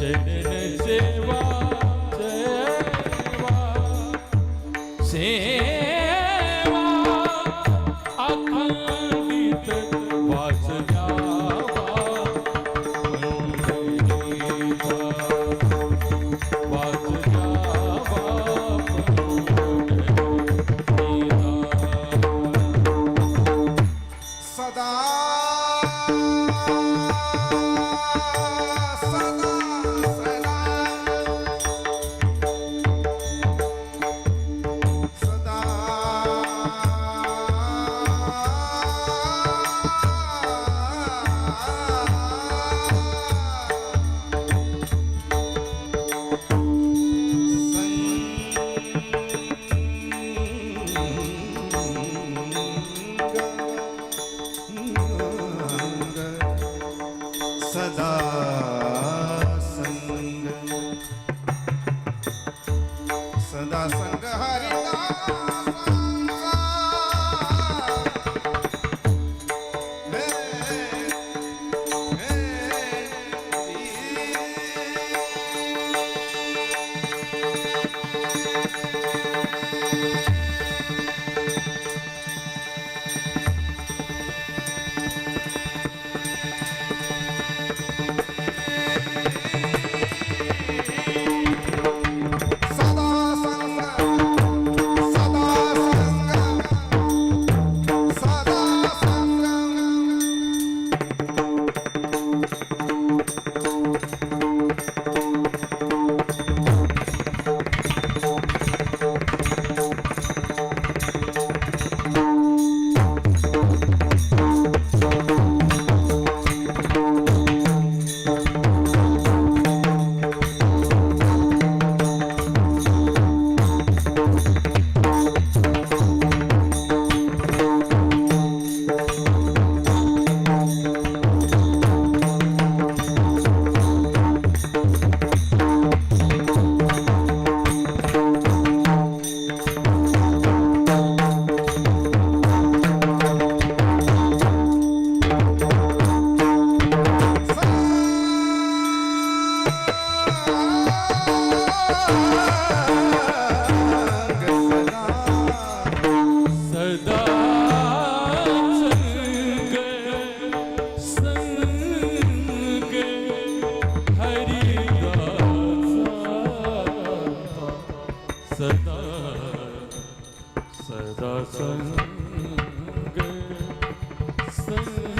જનન સેવા सदा Awesome.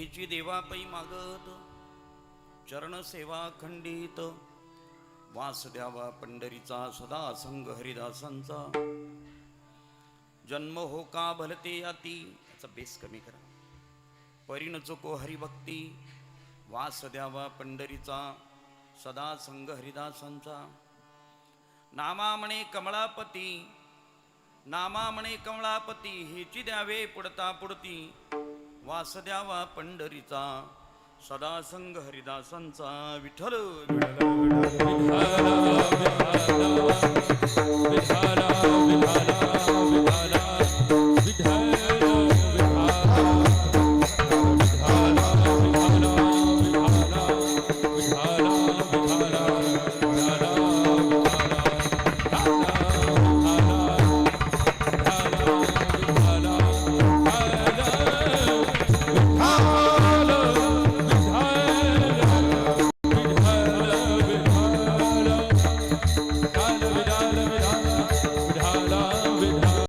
देवा पै मागत चरण सेवा खंडित वास द्यावा पंढरीचा सदा संघ हरिदासांचा जन्म हो का भलते याती याचा बेस कमी करा. परिण चुको हरिभक्ती वास द्यावा पंढरीचा सदा संघ हरिदासांचा. नामा म्हणे कमळापती नामा म्हणे कमळापती हेची द्यावे पुडता पुडती वास द्यावा पंढरीचा सदासंग हरिदासांचा विठ्ठल विठ्ठल